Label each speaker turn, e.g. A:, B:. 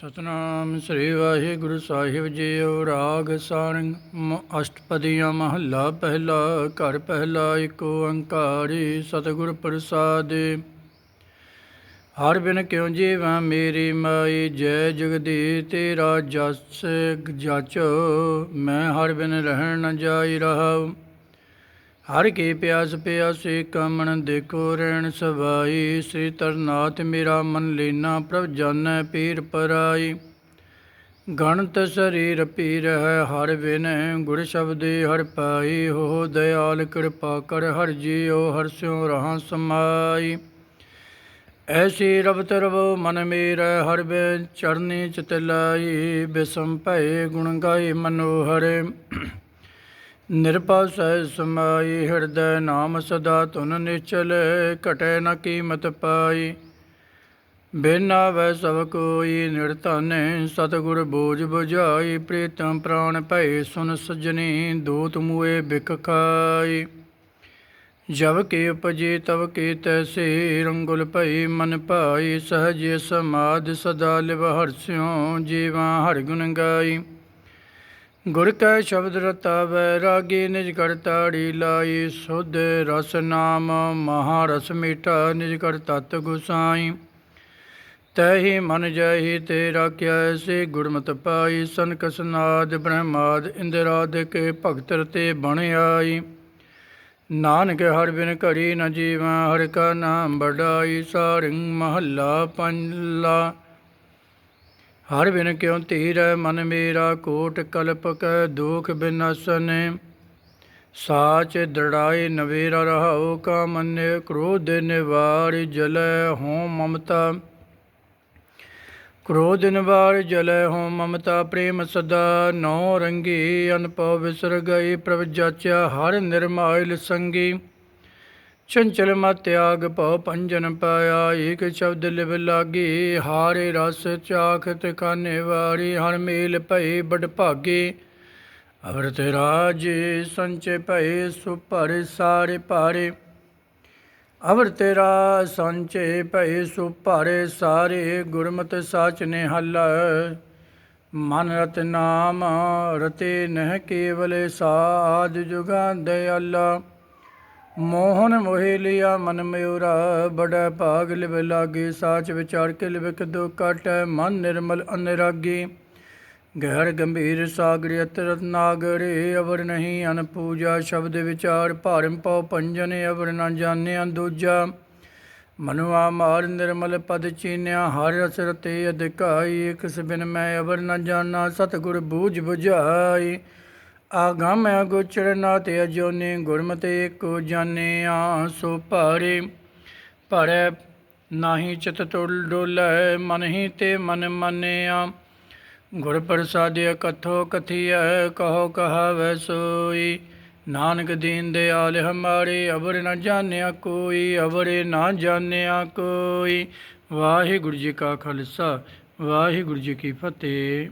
A: ਸਤਨਾਮ ਸ੍ਰੀ ਵਾਹਿਗੁਰੂ ਸਾਹਿਬ ਜੀ ਰਾਗ ਸਾਰੰਗ ਅਸ਼ਟਪਦੀਆਂ ਮਹੱਲਾ ਪਹਿਲਾ, ਘਰ ਪਹਿਲਾ ਏਕ ਓੰਕਾਰੀ ਸਤਿਗੁਰ ਪ੍ਰਸਾਦਿ। ਹਰ ਬਿਨ ਕਿਉ ਜੀਵਾਂ ਮੇਰੀ ਮਾਈ, ਜੈ ਜਗਦੀ ਤੇਰਾ ਜਸ ਜਾਚੋ, ਮੈਂ ਹਰ ਬਿਨ ਰਹਿਣ ਨ ਜਾਈ ਰਹਾਉ। ਹਰ ਕੀ ਪਿਆਸ ਪਿਆਸੇ ਕਮਣ ਦੇਖੋ ਰਹਿਣ ਸਵਾਈ, ਸ੍ਰੀ ਤਰਨਾਥ ਮੇਰਾ ਮਨ ਲੀਨਾ, ਪ੍ਰਭ ਜਾਣੈ ਪੀਰ ਪਰਾਈ। ਗਣਤ ਸਰੀਰ ਪੀਰ ਹੈ, ਹਰ ਬਿਨ ਗੁਰ ਸ਼ਬਦੇ ਹਰ ਪਾਈ। ਹੋ ਦਇਆਲ ਕਿਰਪਾ ਕਰ ਹਰ ਜੀਉ, ਹਰ ਸਿਉ ਰਹਾ ਸਮਾਈ। ਐਸੀ ਰਬ ਰਵੋ ਮਨ ਮੇਰਾ, ਹਰ ਬੇ ਚਰਨੀ ਚਿਤ ਲਾਈ। ਬਿਸਮ ਭਏ ਗੁਣ ਗਾਈ ਮਨੋਹਰ। ਨਿਰਭਉ ਸਹਿ ਸਮਾਈ, ਹਿਰਦੈ ਨਾਮ ਸਦਾ ਤੁਨ ਨਿਚਲ, ਘਟੈ ਨ ਕੀਮਤ ਪਾਈ। ਬਿਨਾ ਵੈ ਸਭ ਕੋਈ ਨਿਰਧਾਨੈ ਸਤਿਗੁਰ ਬੋਝ 부ਝਾਈ ਪ੍ਰੀਤਮ ਪ੍ਰਾਣ ਭਏ, ਸੁਨ ਸਜਣੀ, ਦੂਤ ਮੂਏ ਬਿਕ ਖਾਈ। ਜਬ ਕੇ ਉਪਜੇ ਤਵ ਕੇ ਤੈਸੇ, ਰੰਗੁਲ ਭਈ ਮਨ ਭਾਈ। ਸਹਜ ਸਮਾਦ ਸਦਾ ਲਿਵ ਹਰਸਿਓ ਜੀਵਾਂ ਹਰ ਗੁਣ ਗਾਈ। ਗੁਰ ਕੈ ਸ਼ਬਦ ਰਤਾ ਵੈਰਾਗੀ ਨਿਜ ਕਰ ਤਾੜੀ ਲਾਈ। ਸੁਧ ਰਸ ਨਾਮ, ਮਹਾ ਰਸ ਮੀਠਾ, ਨਿਜ ਕਰ ਤਤ ਗੁਸਾਈ। ਤੈਹੀ ਮਨ ਜਹੀ ਤੇ ਰਾਖਿਆ ਸੇ, ਗੁਰਮਤਿ ਪਾਈ। ਸਨਕ ਸਨਾਦ ਬ੍ਰਹਮਾਦ ਇੰਦਰਾਦਿਕ ਭਗਤ ਰਤੇ ਬਣ ਆਈ। ਨਾਨਕ ਹਰ ਬਿਨ ਘੜੀ ਨ ਜੀਵਾਂ, ਹਰ ਕਾ ਨਾਮ ਬੜਾਈ ਸਾਰਿੰਗ ਮਹੱਲਾ ਪੰਲਾ ਹਰ ਬਿਨ ਕਿਉ ਧੀਰ, ਮਨ ਮੇਰਾ ਕੋਟ ਕਲਪਕ ਕੈ ਦੁਖ ਬਿਨਸਨ। ਸਾਚ ਦੜਾਈ ਨਵੇਰਾ ਰਹਾਉ ਕਾਮਨ ਮੰਨੇ, ਕ੍ਰੋਧ ਨਿਵਾਰ ਜਲੈ ਹੋਂ ਮਮਤਾ। ਕ੍ਰੋਧ ਨਿਵਾਰ ਜਲੈ ਹੋਂ ਮਮਤਾ, ਪ੍ਰੇਮ ਸਦਾ ਨੌ ਰੰਗੀ ਅਨਪਉ ਵਿਸਰ ਗਈ ਪ੍ਰਭ ਜਾਚਿਆ ਹਰ ਨਿਰਮਾਇਲ ਸੰਗੀ। ਚੰਚਲ ਮਤ ਤਿਆਗ ਭਉ ਪੰਜਨ ਪਾਇਆ, ਏਕ ਸ਼ਬਦ ਲਿਵ ਲਾਗੀ, ਹਾਰੇ ਰਸ ਚਾਖਤ ਖਾਨੇ ਵਾਰੀ, ਹਰ ਮੇਲ ਭਏ ਬੜ ਭਾਗੇ। ਅਵਰਤ ਰਾਜ ਸੰਚੇ ਭਏ ਸੁਭਰ ਸਾਰੇ ਭਾਰੇ। ਅਵਰਤ ਤੇਰਾ ਸੰਚੇ ਭਏ ਸੁਭਾਰੇ ਸਾਰੇ, ਗੁਰਮਤ ਸਾਚ ਨੇ ਹੱਲਾ ਮਨ ਰਤ ਨਾਮ ਰਤੇ ਨਹਿ ਕੇਵਲ ਸਾਧ ਜੁਗਾਂ ਦਇਆਲਾ ਮੋਹਨ ਮੋਹਿ ਲਿਆ ਮਨ ਮਯੂਰਾ, ਬੜਾ ਭਾਗ ਲਿਵ ਲਾਗੇ, ਸਾਚ ਵਿਚਾਰ ਕੇ ਲਿਵਕ ਦੋ ਕਾਟੈ, ਮਨ ਨਿਰਮਲ ਅਨਰਾਗੀ। ਗਹਿਰ ਗੰਭੀਰ ਸਾਗਰ ਅਤਰਤ ਨਾਗਰੇ, ਅਵਰ ਨਹੀਂ ਅਨ ਪੂਜਾ, ਸ਼ਬਦ ਵਿਚਾਰ ਭਰਮ ਪਉ ਪੰਜਨ, ਅਵਰ ਨਾ ਜਾਣਿਆ ਦੂਜਾ ਮਨੁਆ ਮਾਰ ਨਿਰਮਲ ਪਦ ਚੀਨਿਆ, ਹਰ ਰਸ ਰਤੇ ਅਧਿਕਾਈ, ਇਕ ਬਿਨ ਮੈਂ ਅਵਰ ਨਾ ਜਾਣਾ, ਸਤਿਗੁਰ ਬੂਝ ਬੁਝਾਈ। ਆਗਮ ਅਗੋਚਰ ਨਾ ਤੇ ਅਜੋਨੇ ਗੁਰਮਤਿ ਕੋ ਜਾਣਿਆ ਸੋ ਭਾਰੇ। ਭਰੈ ਨਾਹੀ ਚਿਤ ਤੁਲ ਡੋਲੇ, ਮਨ ਹੀ ਤੇ ਮਨ ਮੰਨਿਆ। ਗੁਰ ਪ੍ਰਸਾਦਿ ਕਥੋ ਕਥੀਐ, ਕਹੋ ਕਹਾਵੈ ਸੋਈ। ਨਾਨਕ ਦੀਨ ਦਿਆਲ ਹਮਾਰੇ, ਅਵਰ ਨ ਜਾਣਿਆ ਕੋਈ, ਅਵਰੇ ਨਾ ਜਾਣਿਆ ਕੋਈ। ਵਾਹਿਗੁਰੂ ਜੀ ਕਾ ਖਾਲਸਾ, ਵਾਹਿਗੁਰੂ ਜੀ ਕੀ ਫਤਿਹ।